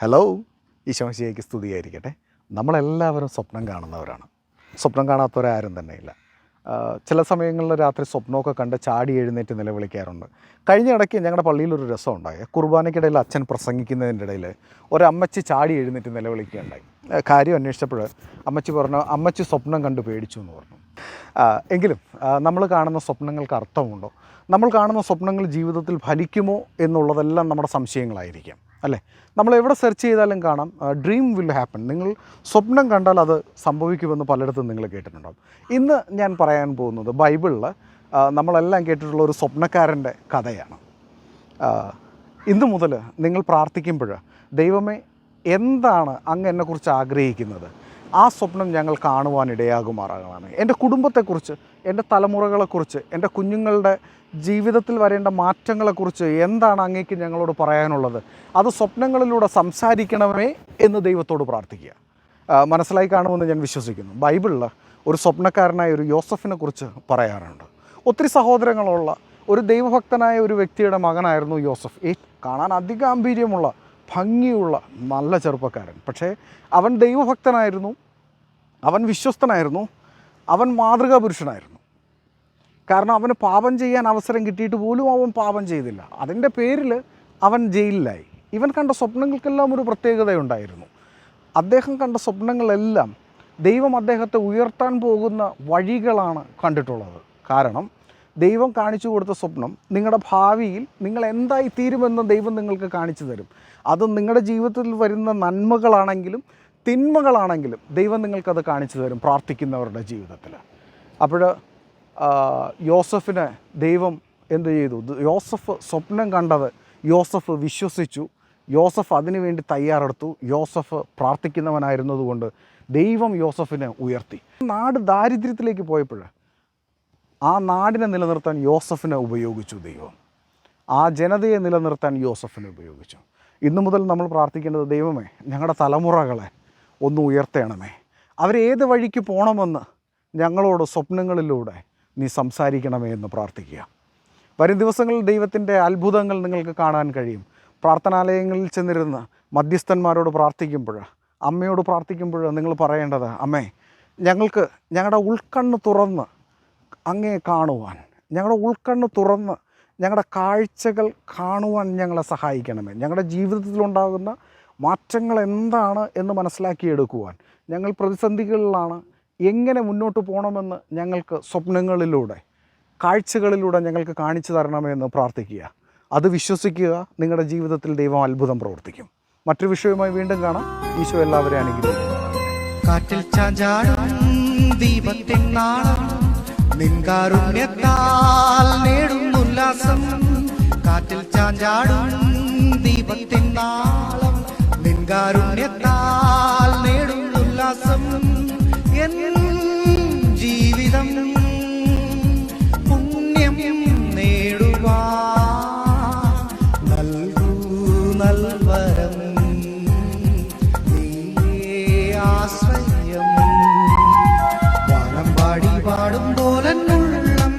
Hello ഈശോശിയേക്ക് സ്തുതിയായിരിക്കട്ടെ. നമ്മളെല്ലാവരും സ്വപ്നം കാണുന്നവരാണ്. സ്വപ്നം കാണാത്തവരാരും തന്നെയില്ല ചില സമയങ്ങളിൽ രാത്രി സ്വപ്നമൊക്കെ കണ്ട് ചാടി എഴുന്നേറ്റ് നിലവിളിക്കാറുണ്ട്. കഴിഞ്ഞ ഇടയ്ക്ക് ഞങ്ങളുടെ പള്ളിയിൽ ഒരു രസം ഉണ്ടായി. കുർബാനയ്ക്കിടയിൽ അച്ഛൻ പ്രസംഗിക്കുന്നതിന്റെ ഇടയിൽ ഒരമ്മച്ചി ചാടി എഴുന്നേറ്റ് നിലവിളിക്കുകയുണ്ടായി. കാര്യം അന്വേഷിച്ചപ്പോൾ അമ്മച്ചി പറഞ്ഞു അമ്മച്ചി സ്വപ്നം കണ്ട് പേടിച്ചു എന്ന് പറഞ്ഞു. എങ്കിലും നമ്മൾ കാണുന്ന സ്വപ്നങ്ങൾക്ക് അർത്ഥമുണ്ടോ? നമ്മൾ കാണുന്ന സ്വപ്നങ്ങൾ ജീവിതത്തിൽ ഫലിക്കുമോ എന്നുള്ളതെല്ലാം നമ്മുടെ സംശയങ്ങളായിരിക്കാം. അല്ലേ? നമ്മൾ എവിടെ സെർച്ച് ചെയ്താലും കാണാം ഡ്രീം വിൽ ഹാപ്പൻ നിങ്ങൾ സ്വപ്നം കണ്ടാൽ അത് സംഭവിക്കുമെന്ന് പലയിടത്തും നിങ്ങൾ കേട്ടിട്ടുണ്ടാകും ഇന്ന് ഞാൻ പറയാൻ പോകുന്നത് ബൈബിളിൽ നമ്മളെല്ലാം കേട്ടിട്ടുള്ള ഒരു സ്വപ്നക്കാരന്റെ കഥയാണ്. ഇന്നു മുതൽ നിങ്ങൾ പ്രാർത്ഥിക്കുമ്പോൾ ദൈവമേ എന്താണ് അങ്ങ് എന്നെക്കുറിച്ച് ആഗ്രഹിക്കുന്നത്? ആ സ്വപ്നം ഞങ്ങൾ കാണുവാൻ ഇടയാകുമാറാകണം എന്റെ കുടുംബത്തെക്കുറിച്ച് എന്റെ തലമുറകളെക്കുറിച്ച് എന്റെ കുഞ്ഞുങ്ങളുടെ ജീവിതത്തിൽ വരേണ്ട മാറ്റങ്ങളെക്കുറിച്ച് എന്താണ് അങ്ങേക്ക് ഞങ്ങളോട് പറയാനുള്ളത്? അത് സ്വപ്നങ്ങളിലൂടെ സംസാരിക്കണമേ എന്ന് ദൈവത്തോട് പ്രാർത്ഥിക്കുക. മനസ്സിലായി കാണുമെന്ന് ഞാൻ വിശ്വസിക്കുന്നു. ബൈബിളിൽ ഒരു സ്വപ്നക്കാരനായ ഒരു യോസഫിനെ കുറിച്ച് പറയാറുണ്ട് ഒത്തിരി സഹോദരങ്ങളുള്ള ഒരു ദൈവഭക്തനായ ഒരു വ്യക്തിയുടെ മകനായിരുന്നു യോസഫ്. ഏ കാണാൻ അതിഗാംഭീര്യമുള്ള ഭംഗിയുള്ള നല്ല ചെറുപ്പക്കാരൻ. പക്ഷേ അവൻ ദൈവഭക്തനായിരുന്നു. അവൻ വിശ്വസ്തനായിരുന്നു. അവൻ മാതൃകാ പുരുഷനായിരുന്നു കാരണം അവന് പാപം ചെയ്യാൻ അവസരം കിട്ടിയിട്ട് പോലും അവൻ പാപം ചെയ്തില്ല. അതിന്റെ പേരിൽ അവൻ ജയിലിലായി. ഇവൻ കണ്ട സ്വപ്നങ്ങൾക്കെല്ലാം ഒരു പ്രത്യേകതയുണ്ടായിരുന്നു. അദ്ദേഹം കണ്ട സ്വപ്നങ്ങളെല്ലാം ദൈവം അദ്ദേഹത്തെ ഉയർത്താൻ പോകുന്ന വഴികളാണ് കണ്ടിട്ടുള്ളത്. കാരണം ദൈവം കാണിച്ചു കൊടുത്ത സ്വപ്നം നിങ്ങളുടെ ഭാവിയിൽ നിങ്ങൾ എന്തായി തീരുമെന്ന് ദൈവം നിങ്ങൾക്ക് കാണിച്ചു തരും. അത് നിങ്ങളുടെ ജീവിതത്തിൽ വരുന്ന നന്മകളാണെങ്കിലും തിന്മകളാണെങ്കിലും ദൈവം നിങ്ങൾക്കത് കാണിച്ചു തരും പ്രാർത്ഥിക്കുന്നവരുടെ ജീവിതത്തിൽ. അപ്പോൾ യോസഫിനെ ദൈവം എന്ത് ചെയ്തു? യോസഫ് സ്വപ്നം കണ്ടത് യോസഫ് വിശ്വസിച്ചു. യോസഫ് അതിനു വേണ്ടി തയ്യാറെടുത്തു. യോസഫ് പ്രാർത്ഥിക്കുന്നവനായിരുന്നതുകൊണ്ട് ദൈവം യോസഫിനെ ഉയർത്തി. നാട് ദാരിദ്ര്യത്തിലേക്ക് പോയപ്പോൾ ആ നാടിനെ നിലനിർത്താൻ യോസഫിനെ ഉപയോഗിച്ചു ദൈവം. ആ ജനതയെ നിലനിർത്താൻ യോസഫിനെ ഉപയോഗിച്ചു. ഇന്നു മുതൽ നമ്മൾ പ്രാർത്ഥിക്കേണ്ടത് ദൈവമേ ഞങ്ങളുടെ തലമുറകളെ ഒന്ന് ഉയർത്തണമേ. അവരേത് വഴിക്ക് പോകണമെന്ന് ഞങ്ങളോട് സ്വപ്നങ്ങളിലൂടെ നീ സംസാരിക്കണമേ എന്ന് പ്രാർത്ഥിക്കുക. വരും ദിവസങ്ങളിൽ ദൈവത്തിന്റെ അത്ഭുതങ്ങൾ നിങ്ങൾക്ക് കാണാൻ കഴിയും. പ്രാർത്ഥനാലയങ്ങളിൽ ചെന്നിരുന്ന് മധ്യസ്ഥന്മാരോട് പ്രാർത്ഥിക്കുമ്പോൾ അമ്മയോട് പ്രാർത്ഥിക്കുമ്പോൾ നിങ്ങൾ പറയേണ്ടത് അമ്മേ ഞങ്ങൾക്ക് ഞങ്ങളുടെ ഉൾക്കണ്ണ് തുറന്ന് അങ്ങേ കാണുവാൻ ഞങ്ങളുടെ ഉൾക്കണ്ണ് തുറന്ന് ഞങ്ങളുടെ കാഴ്ചകൾ കാണുവാൻ ഞങ്ങളെ സഹായിക്കണമേ. ഞങ്ങളുടെ ജീവിതത്തിലുണ്ടാകുന്ന മാറ്റങ്ങൾ എന്താണ് എന്ന് മനസ്സിലാക്കിയെടുക്കുവാൻ ഞങ്ങൾ പ്രതിസന്ധികളിലാണ് എങ്ങനെ മുന്നോട്ട് പോകണമെന്ന് ഞങ്ങൾക്ക് സ്വപ്നങ്ങളിലൂടെ കാഴ്ചകളിലൂടെ ഞങ്ങൾക്ക് കാണിച്ചു തരണമെന്ന് പ്രാർത്ഥിക്കുക. അത് വിശ്വസിക്കുക നിങ്ങളുടെ ജീവിതത്തിൽ ദൈവം അത്ഭുതം പ്രവർത്തിക്കും. മറ്റൊരു വിഷയവുമായി വീണ്ടും കാണാം. ഈശോ എല്ലാവരെയും അനുഗ്രഹിക്കുന്നു കാറ്റിൽ ചാഞ്ചാടും ദീപത്തിൻ നാളം. നിൻകാരുണ്യത്താൽ കാറ്റിൽ എൻ ജീവിതം പുണ്യം നേടുവാ. പാടി പാടും പോലെ ഉള്ളം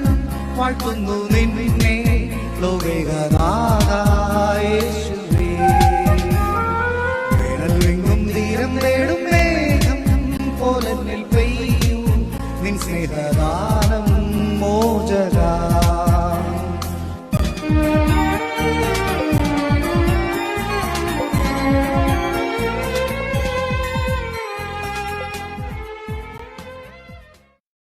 വാഴ്ത്തുന്നു നിന്നെ സ്നേഹദാനം മോചന.